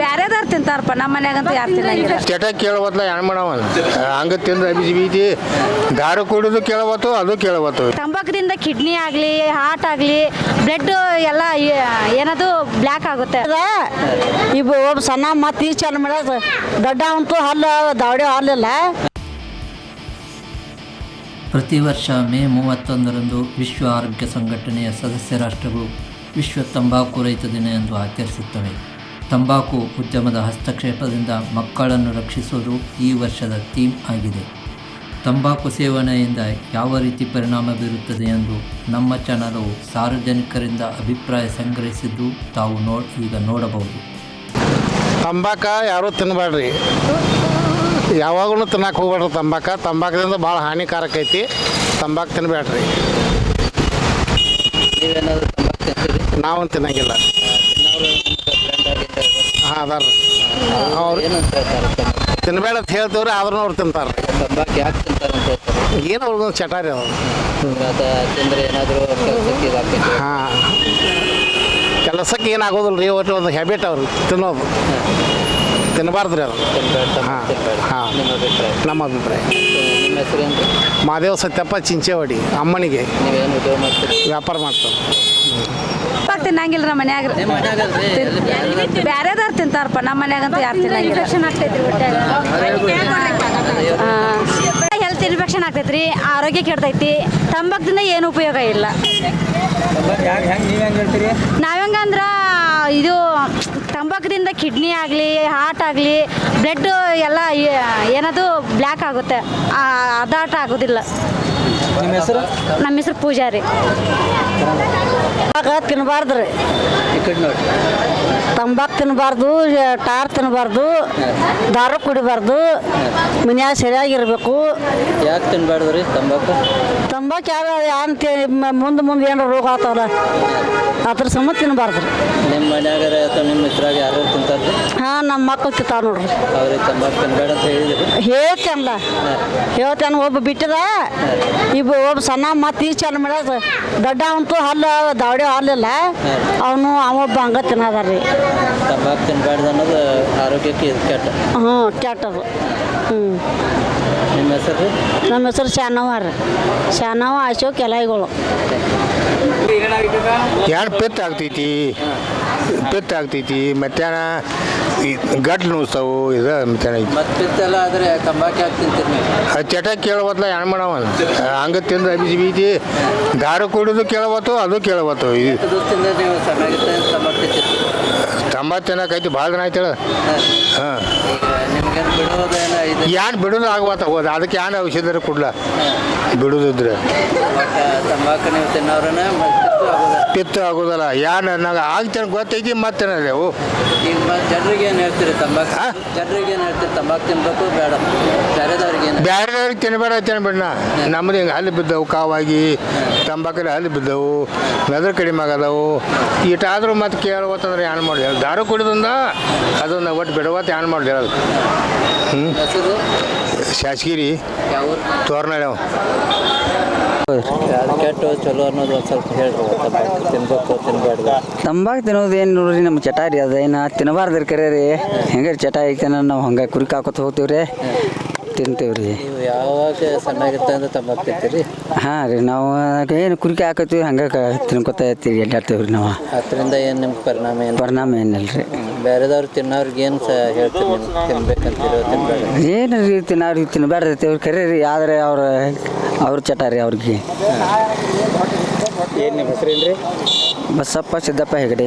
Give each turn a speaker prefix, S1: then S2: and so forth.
S1: ಬ್ಯಾರೆದಾರ್ ತಿಂತಾರಪ್ಪ ನಮ್ಮ ಮನ್ಯಾಗಂತೂ ಯಾರು ತಿನ್ನಂಗಿಲ್ಲ.
S2: ಚಟ ಕೇಳವತ್ಲ ಏನು ಮಾಡವ ಹಂಗ ತಿಂದ್ರೆ ಬಿಜಿ ಬೀದಿ ದಾರು ಕುಡಿದು ಕೇಳವತ್ತು ಅದು ಕೇಳವತ್ತು.
S1: ತಂಬಾಕದಿಂದ ಕಿಡ್ನಿ ಆಗಲಿ ಹಾರ್ಟ್ ಆಗಲಿ ಬ್ಲಡ್ ಎಲ್ಲ ಏನದು ಬ್ಲ್ಯಾಕ್ ಆಗುತ್ತೆ.
S3: ಇವು ಒಬ್ಬ ಸಣ್ಣ ಮತ್ತು ಈ ಚಾಲು ಮಾಡೋದು ದೊಡ್ಡ ಅಂತೂ ಹಲ್ಲು ದಾವಡಿ ಹಲ್ಲಿಲ್ಲ.
S4: ಪ್ರತಿ ವರ್ಷ ಮೇ ಮೂವತ್ತೊಂದರಂದು ವಿಶ್ವ ಆರೋಗ್ಯ ಸಂಘಟನೆಯ ಸದಸ್ಯ ರಾಷ್ಟ್ರಗಳು ವಿಶ್ವ ತಂಬಾಕು ರಹಿತ ದಿನ ಎಂದು ಆಚರಿಸುತ್ತವೆ. ತಂಬಾಕು ಉದ್ಯಮದ ಹಸ್ತಕ್ಷೇಪದಿಂದ ಮಕ್ಕಳನ್ನು ರಕ್ಷಿಸುವುದು ಈ ವರ್ಷದ ಥೀಮ್ ಆಗಿದೆ. ತಂಬಾಕು ಸೇವನೆಯಿಂದ ಯಾವ ರೀತಿ ಪರಿಣಾಮ ಬೀರುತ್ತದೆ ಎಂದು ನಮ್ಮ ಚಾನಲು ಸಾರ್ವಜನಿಕರಿಂದ ಅಭಿಪ್ರಾಯ ಸಂಗ್ರಹಿಸಿದ್ದು ತಾವು ನೋ ಈಗ ನೋಡಬಹುದು.
S2: ತಂಬಾಕ ಯಾರೂ ತಿನ್ನಬೇಡ್ರಿ ಯಾವಾಗಲೂ ತಿನ್ನಕ್ಕೆ ಹೋಗ್ಬೇಡ್ರಿ ತಂಬಾಕ. ತಂಬಾಕದಿಂದ ಭಾಳ ಹಾನಿಕಾರಕ ಐತಿ. ತಂಬಾಕು ತಿನ್ನಬೇಡ್ರಿ ನಾವು ತಿನ್ನಂಗಿಲ್ಲ. ಹಾಂ ಅದಾರ ತಿನ್ನಬೇಡ ಅಂತ ಹೇಳ್ತೇವ್ರಿ, ಆದ್ರೂ ಅವ್ರು ತಿಂತಾರೆ.
S4: ತಂಬಾಕು ಯಾಕೆ ತಿಂತಾರೆ ಅಂತ
S2: ಚಟ ರೀ
S4: ಏನಾದರೂ ಕೆಲಸಕ್ಕೆ
S2: ಹಾಂ. ಕೆಲಸಕ್ಕೆ ಏನಾಗೋದಿಲ್ಲ ರೀ ಒಟ್ಟು ಒಂದು ಹ್ಯಾಬಿಟ್ ಅವ್ರು ತಿನ್ನೋದು. ತಿನ್ನಬಾರ್ದು ರೀ ಅದು.
S4: ತಿನ್ಬೇಡ
S2: ಹಾಂ.
S4: ತಿನ್ಬೇಡ ನಿಮ್ಮ ಅಭಿಪ್ರಾಯ.
S2: ನಮ್ಮ
S4: ಹೆಸರು
S2: ಮಾದೇವ ಸತ್ಯಪ್ಪ ಚಿಂಚೇವಾಡಿ, ಅಮ್ಮನಿಗೆ. ವ್ಯಾಪಾರ ಮಾಡ್ತಾರೆ.
S1: ತಂಬಾಕ್ ತಿನ್ನಂಗಿಲ್ಲ ನಮ್ಮ ಮನ್ಯಾಗ. ಬ್ಯಾರೆದಾರ್ ತಿಂತಾರಪ್ಪ? ನಮ್ಮ ಮನ್ಯಾಗಂತೂ ಯಾರು ತಿನ್ನಂಗಿಲ್ಲ. ಹೆಲ್ತ್ ಇನ್ಫೆಕ್ಷನ್ ಆಗ್ತೈತ್ರಿ ಆರೋಗ್ಯ ಕೆಡ್ತೈತಿ ತಂಬಾಕ್ದಿಂದ ಏನು ಉಪಯೋಗ ಇಲ್ಲ. ನಾವೆಂಗಂದ್ರ ಇದು ತಂಬಾಕದಿಂದ ಕಿಡ್ನಿ ಆಗಲಿ ಹಾರ್ಟ್ ಆಗಲಿ ಬ್ಲಡ್ ಎಲ್ಲ ಏನದು ಬ್ಲ್ಯಾಕ್ ಆಗುತ್ತೆ. ಅದಾಟ ಆಗೋದಿಲ್ಲ.
S4: ನಿಮ್ಮ ಹೆಸರು?
S1: ನಮ್ಮ ಹೆಸರು ಪೂಜಾರಿ
S3: ಆಗ ತಿನ್ನಬಾರ್ದು ರೀ.
S4: ಈ ಕಡೆ ನೋಡಿ.
S3: ತಂಬಾಕು ತಿನ್ನಬಾರ್ದು ಟಾರ್ ತಿನ್ನಬಾರ್ದು ದಾರು ಕುಡಿಬಾರ್ದು ಮನ್ಯಾಗ ಸರಿಯಾಗಿರ್ಬೇಕು
S4: ಯಾಕೆ ತಿನ್ಬಾರ್ದು ರೀ ತಂಬಾಕು?
S3: ತಂಬಾಕು ಯಾವ ಅಂತ ಮುಂದೆ ಮುಂದೆ ಏನಾರ ರೋಗ ಆಗ್ತಾವಲ್ಲ ಅದ್ರ ಸಮ ತಿನ್ನಬಾರ್ದು ರೀ.
S4: ನಿಮ್ಮ ಮನ್ಯಾಗ ಅಥವಾ ನಿಮ್ಮ ಮಿತ್ರಾಗ ಯಾರು ತಿಂತಾರೆ
S3: ನಮ್ಮ ಮಕ್ಕಳು ತಿಂತಾವ ನೋಡ್ರಿ.
S4: ಅವ್ರಿಗೆ ತಂಬಾಕು ತಿನ್ಬೇಡ ಅಂತ ಹೇಳಿದ್ರಿ.
S3: ಹೇಳ್ತೇನಲ್ಲ ಹೇಳ್ತೇನೆ ಒಬ್ಬ ಬಿಟ್ಟದ ಇಬ್ಬ ಒಬ್ಬ ಸಣ್ಣ ಮತ್ತೆ ಈ ಚಂದ ಮಾಡೋದು ದೊಡ್ಡ ಅಂತೂ ಹಲ್ಲು ದಾವಡಿ ಹಾಲಿಲ್ಲ ಅವನು ಅವೊಬ್ಬ ಹಂಗ ತಿನ್ನದಾರ್ರಿ ರೀ.
S4: ತಂಬಾಕು ತಿನ್ಬಾರ್ದು ಅನ್ನೋದು ಆರೋಗ್ಯಕ್ಕೆ ಕೆಟ್ಟ.
S3: ಹ್ಞೂ ಕೆಟ್ಟದು. ಹ್ಞೂ.
S4: ನಿಮ್ಮ ಹೆಸರು ರೀ?
S3: ನಮ್ಮ ಹೆಸರು ಶಾನವ್ವ ರೀ. ಶಾನವ್ವ ಅಶೋಕ್ ಎಲಾಯಿಗಳು
S2: ಎರಡು ಪಿತ್ತ ಆಗ್ತೈತಿ. ಪಿತ್ತ ಆಗ್ತೈತಿ ಮಧ್ಯಾಹ್ನ ಈ ಗಟ್ಲು ಇದು ಮಧ್ಯಾಹ್ನ ಐತಿ.
S4: ಮತ್ತೆ ಪಿತ್ತೆಲ್ಲ ಆದರೆ ತಂಬಾಕು ಯಾಕೆ ತಿಂತೀರಿ ನೀವು
S2: ಅದು ಚಟ ಕೇಳವತ್ಲ ಏನು ಮಾಡವ? ಹಂಗೆ ತಿಂದ್ರೆ ಅಬಿಸಿ ಬೀಜಿ ದಾರು ಕುಡಿದು ಕೇಳವತ್ತು ಅದು ಕೇಳವತ್ತು. ಇದು
S4: ಎಷ್ಟು ದಿವಸದಿಂದ ನೀವು ಸಣ್ಣಾಗಿದ್ದ ತಂಬಾಕು ತಿಂತೀರಿ
S2: ತಂಬತ್ತು ತಿನ್ನಕೈತಿ ಭಾಳ ದಿನ ಆಯ್ತು ಹಾಂ.
S4: ಈಗ ನಿಮ್ಗೇನು ಬಿಡೋದೇನ ಇದು?
S2: ಏನು ಬಿಡೋದು ಆಗವತ್ತ ಹೋದ ಅದಕ್ಕೆ ಏನು ಔಷಧ ಕೊಡ್ಲ? ಬಿಡೋದಿದ್ರೆ.
S4: ಒಟ್ಟು ತಂಬಾಕು ನೀವು ತಿನ್ನೋರನ್ನ ಆಗೋದ
S2: ಪಿತ್ತ ಆಗೋದಲ್ಲ. ಏನು ನಂಗೆ ಆಗ್ತೇನೆ ಗೊತ್ತೈತಿ ಮತ್ತೆ ಅವು.
S4: ಈಗ ಮತ್ತೆ ಜನರಿಗೆ ಏನು ಹೇಳ್ತೀರಿ ತಂಬಾಕು?
S2: ಹಾ?
S4: ಜನರಿಗೆ ಏನು ಹೇಳ್ತೀರಿ ತಂಬಾಕು ತಿನ್ಬೇಕು ಬೇಡ. ಬೇರೆದವ್ರಿಗೆ ಏನು
S2: ಬೇರೆದವ್ರಿಗೆ ತಿನ್ಬೇಡ ತಿನ್ಬೇಡ ನಮ್ದು ಹಿಂಗೆ ಹಲ್ಲು ಬಿದ್ದವು ಕಾವಾಗಿ. ತಂಬಾಕಲ್ಲಿ ಹಲ್ಲು ಬಿದ್ದವು ಮೆದ್ರ ಕಡಿಮೆ ಆಗದವು. ಇಟ್ಟಾದರೂ ಮತ್ತೆ ಕೇಳ್ಬೋತಂದ್ರೆ ಏನು ಮಾಡಿ ದಾರು ಕುಡಿದಿಂದ ಅದನ್ನ ಒಟ್ಟು ಬಿಡವತ್ತು ಧ್ಯಾನ ಮಾಡಲಿ ಅದು ಹ್ಞೂ ಶಾಸಗಿರಿ.
S4: ಯಾವ ಊರು?
S2: ತೋರ್ನಾಳೆ
S4: ಅದು ಕೆಟ್ಟು ಚಲೋ ಅನ್ನೋದು ಒಂದು ಸ್ವಲ್ಪ ಹೇಳ್ರಿ ತಂಬಾಕು ತಿನ್ಬೇಕು ತಿನ್ಬಾರ್ದು
S5: ತಂಬಾಕು ತಿನ್ನೋದು ಏನು ನೋಡ್ರಿ ನಮ್ಮ ಚಟ ರೀ ಅದೇನು? ತಿನ್ನಬಾರ್ದು ಕರೆ ರೀ. ಹೆಂಗೆ ಚಟ ಐತೆ ನಾವು ಹಂಗೆ ಕುರಿಕಾಕೋತ ಹೋಗ್ತೀವಿ ರೀ ತಿಂತೀವಿ ರೀ
S4: ನೀವು ಯಾವಾಗ ಸಣ್ಣಾಗಿರ್ತಂದ್ರೆ ತಮ್ಮ ತಿಂತೀರಿ?
S5: ಹಾಂ ರೀ ನಾವು ಏನು ಕುರಿಕೆ ಹಾಕತ್ತೀವಿ ಹಂಗೆ ತಿನ್ಕೊತ ಇರ್ತೀವಿ ಎಲ್ಲಾಡ್ತೀವಿ ರೀ ನಾವು.
S4: ಅದರಿಂದ ಏನು ನಿಮ್ಗೆ ಪರಿಣಾಮ ಏನು?
S5: ಪರಿಣಾಮ ಏನಿಲ್ಲ ರೀ
S4: ಬೇರೆದವ್ರು ತಿನ್ನೋರ್ಗೆ ಏನು ಸಹ ಹೇಳ್ತೀರಿ ನೀವು? ತಿನ್ಬೇಕಂತೀರೋ ತಿನ್ಬೇಡ.
S5: ಏನು ರೀ ತಿನ್ನೋರಿಗೆ ತಿನ್ನಬಾರ್ದು ಅವ್ರು ಕರೆ ರೀ ಆದರೆ ಅವ್ರ ಅವ್ರ ಚಟ ರೀ ಅವ್ರಿಗೆ
S4: ಏನು ನಿಮ್ಮ ಹೆಸರೇನು ರೀ
S5: ಬಸಪ್ಪ ಸಿದ್ದಪ್ಪ ಹೆಗಡೆ